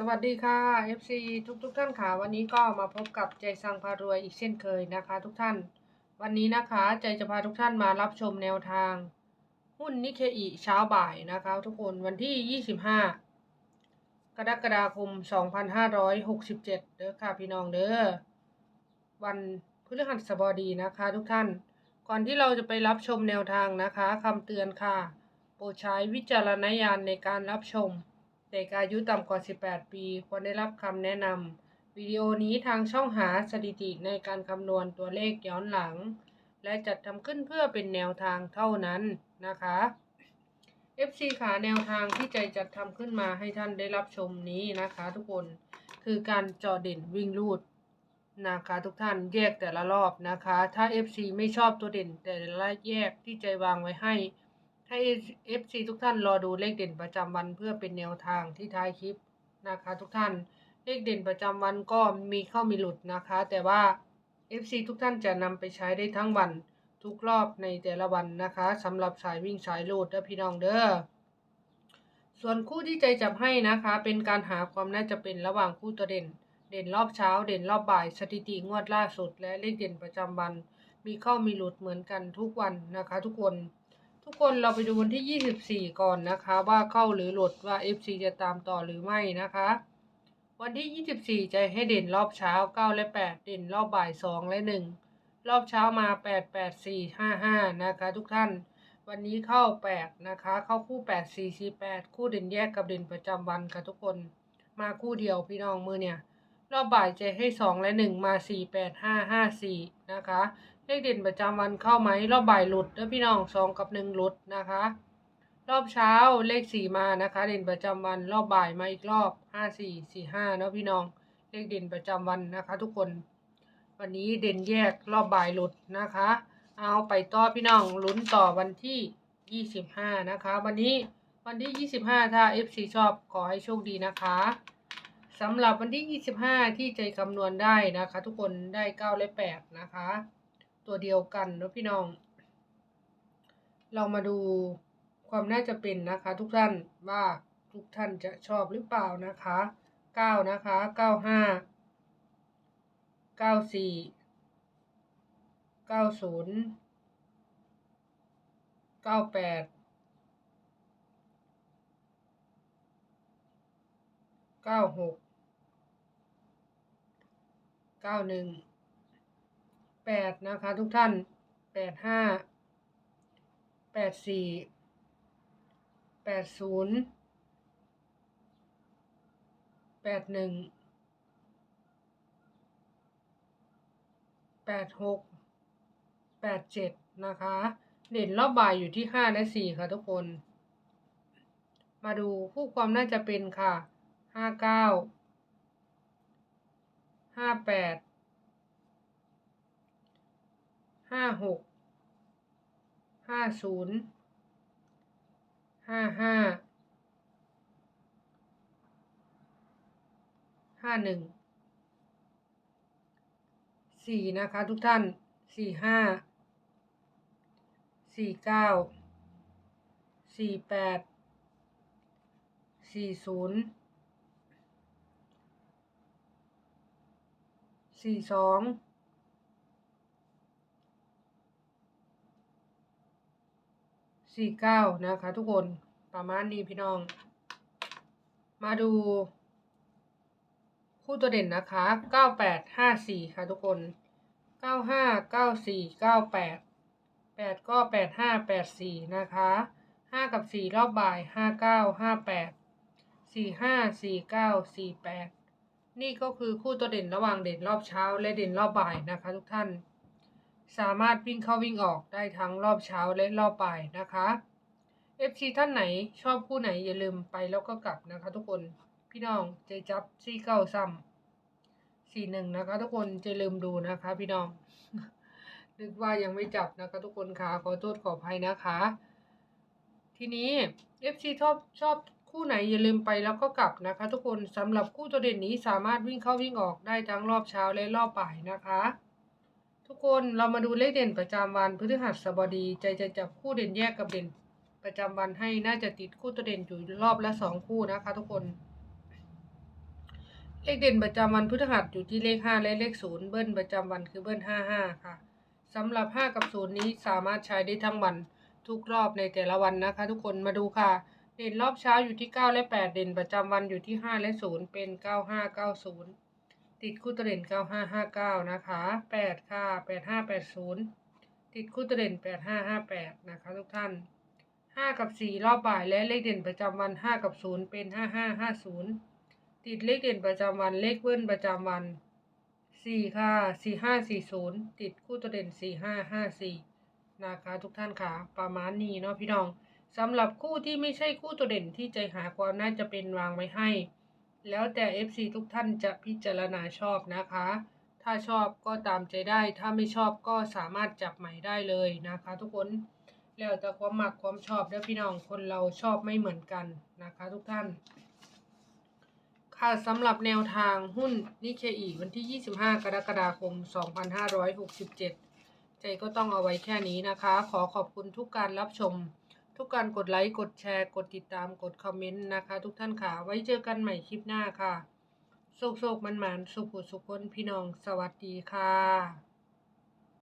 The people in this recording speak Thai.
สวัสดีค่ะ FC ทุกทุกๆท่านค่ะ วันนี้ก็มาพบกับใจสังพารวยอีกเช่นเคยนะคะ ทุกท่าน วันนี้นะคะใจจะพาทุกท่านมารับชมแนวทาง หุ้นนิเคอิเช้าบ่ายนะคะ ทุกคนวันที่ 25 กรกฎาคม 2567เด้อค่ะพี่น้องเด้อวันพฤหัสบดีนะคะ ทุกท่าน ก่อนที่เราจะไปรับชมแนวทางนะคะคำเตือนค่ะ โปรดใช้วิจารณญาณในการรับชม ด็กอายุต่ำกว่า 18 ปี ควรได้รับคำแนะนำ วิดีโอนี้ทางช่องหาสถิติในการคำนวณตัวเลขย้อนหลัง และจัดทำขึ้นเพื่อเป็นแนวทางเท่านั้นนะคะ FC ขาแนวทางที่ใจจัดทำขึ้นมาให้ท่านได้รับชมนี้นะคะ ทุกคนคือการจอเด่นวิ่งลูดนะคะทุกท่านแยกแต่ละรอบนะคะ ถ้า FC ไม่ชอบตัวเด่นแต่ละแยกที่ใจวางไว้ให้ ให้ FC ทุกท่านรอดูเลขเด่นประจำวันเพื่อเป็นแนวทางที่ท้ายคลิปนะคะทุกท่านเลขเด่นประจำวันก็มีเข้ามีหลุดนะคะ แต่ว่า FC ทุกท่านจะนำไปใช้ได้ทั้งวันทุกรอบในแต่ละวันนะคะสำหรับสายวิ่งสายลูดและพี่น้องเด้อส่วนคู่ที่ใจจับให้นะคะ เป็นการหาความน่าจะเป็นระหว่างคู่ตัวเด่น เด่นรอบเช้า เด่นรอบบ่าย สถิติงวดล่าสุด และเลขเด่นประจำวัน มีเข้ามีหลุดเหมือนกันทุกวันนะคะ ทุกคน ทุกคนเราไปดูวันที่ 24 ก่อนนะคะ ว่าเข้าหรือหลุดว่า FC จะตามต่อหรือไม่นะคะ วันที่ 24 จะให้เด่นรอบเช้า 9 และ 8 เด่นรอบบ่าย 2 และ 1 รอบเช้ามา 8 8 4 5 5 นะคะ ทุกท่านวันนี้เข้า 8 นะคะ เข้าคู่ 8 4 4 8 คู่เด่นแยกกับเด่นประจำวันค่ะทุกคนมาคู่เดียวพี่น้องมือเนี่ยรอบบ่ายจะให้ 2 และ 1 มา 4 8 5 5 4 นะคะ เลขเด่นประจำวันเข้าไหมรอบบ่ายหลุดแล้วพี่น้องสองกับหนึ่งหลุดนะคะ รอบเช้าเลขสี่มานะคะ เด่นประจำวันรอบบ่ายมาอีกรอบห้าสี่สี่ห้าเนาะพี่น้องเลขเด่นประจำวันนะคะ ทุกคน วันนี้เด่นแยกรอบบ่ายหลุดนะคะ เอาไปต่อพี่น้องลุ้นต่อวันที่ยี่สิบห้านะคะ วันนี้วันที่ยี่สิบห้าถ้า FC ชอบขอให้โชคดีนะคะสำหรับวันที่ยี่สิบห้าที่ใจคำนวณได้นะคะ ทุกคนได้เก้าและแปดนะคะ ตัวเดียวกันเนอะพี่น้อง เรามาดูความน่าจะเป็นนะคะ ทุกท่านว่าทุกท่านจะชอบหรือเปล่านะคะเก้านะคะเก้าห้าเก้าสี่เก้าศูนย์เก้าแปดเก้าหกเก้าหนึ่ง แปดนะคะทุกท่านแปดห้าแปดสี่แปดศูนย์แปดหนึ่งแปดหกแปดเจ็ดนะคะเด่นรอบบ่ายอยู่ที่ห้าและสี่ค่ะทุกคน มาดูคู่ความน่าจะเป็นค่ะห้าเก้าห้าแปด ห้าหกห้าศูนย์ห้าห้าห้าหนึ่งสี่นะคะทุกท่านสี่ห้าสี่เก้าสี่แปดสี่ศูนย์สี่สอง สี่เก้านะคะ ทุกคนประมาณนี้พี่น้อง มาดู คู่ตัวเด่นนะคะเก้าแปดห้าสี่ค่ะทุกคนเก้าห้าเก้าสี่เก้าแปดแปดก็แปดห้าแปดสี่นะคะห้ากับสี่รอบบ่ายห้าเก้าห้าแปดสี่ห้าสี่เก้าสี่แปดนี่ก็คือคู่ตัวเด่นระหว่างเด่นรอบเช้าและเด่นรอบบ่ายนะคะ ทุกท่าน สามารถวิ่งเข้าวิ่งออกได้ทั้งรอบเช้าและรอบบ่ายนะคะ FC ท่านไหนชอบคู่ไหนอย่าลืมไปแล้วก็กลับนะคะทุกคนพี่น้องใจจับซี่เก้าซ้ำสี่หนึ่งนะคะ ทุกคนจะลืมดูนะคะ พี่น้องนึกว่ายังไม่จับนะคะ ทุกคนค่ะขอโทษขออภัยนะคะ ทีนี้ FC ชอบชอบคู่ไหนอย่าลืมไปแล้วก็กลับนะคะ ทุกคนสำหรับคู่ตัวเด่นนี้สามารถวิ่งเข้าวิ่งออกได้ทั้งรอบเช้าและรอบบ่ายนะคะ ทุกคนเรามาดูเลขเด่นประจำวันพฤหัสบดี ใจจะจับคู่เด่นแยกกับเด่นประจำวันให้น่าจะติดคู่ตัวเด่นอยู่รอบละสองคู่นะคะ ทุกคน เลขเด่นประจำวันพฤหัสอยู่ที่เลข5และเลข0เบิ้ลประจำวันคือเบิ้ล55ค่ะสำหรับ5กับ0นี้สามารถใช้ได้ทั้งวันทุกรอบในแต่ละวันนะคะ ทุกคนมาดูค่ะ เด่นรอบเช้าอยู่ที่9และ8เด่นประจำวันอยู่ที่5และ0เป็น9590 ติดคู่ตัวเด่น 9559 นะคะ 8 ค่ะ 8580 ติดคู่ตัวเด่น 8558 นะคะทุกท่าน 5 กับ 4 รอบบ่ายและเลขเด่นประจำวัน 5 กับ 0 เป็น 5550 ติดเลขเด่นประจำวันเลขเบิ้ลประจำวัน 4 ค่ะ 4540 ติดคู่ตัวเด่น 4554 นะคะทุกท่านค่ะ ประมาณนี้เนาะพี่น้องสำหรับคู่ที่ไม่ใช่คู่ตัวเด่นที่ใจหาความน่าจะเป็นวางไว้ให้ แล้วแต่ FC ทุกท่านจะพิจารณาชอบนะคะ ถ้าชอบก็ตามใจได้ ถ้าไม่ชอบก็สามารถจับใหม่ได้เลยนะคะ ทุกคน แล้วแต่ความหมักความชอบเด้อพี่น้อง คนเราชอบไม่เหมือนกันนะคะ ทุกท่าน ค่ะสำหรับแนวทางหุ้นนิเคอีวันที่ 25 กรกฎาคม 2567 ใจก็ต้องเอาไว้แค่นี้นะคะ ขอขอบคุณทุกการรับชม ทุกการกดไลค์ กดแชร์ กดติดตาม กดคอมเมนต์นะคะ ทุกท่านค่ะ ไว้เจอกันใหม่คลิปหน้าค่ะโศกโศกมันมันสุขสุขคนพี่น้อง สวัสดีค่ะ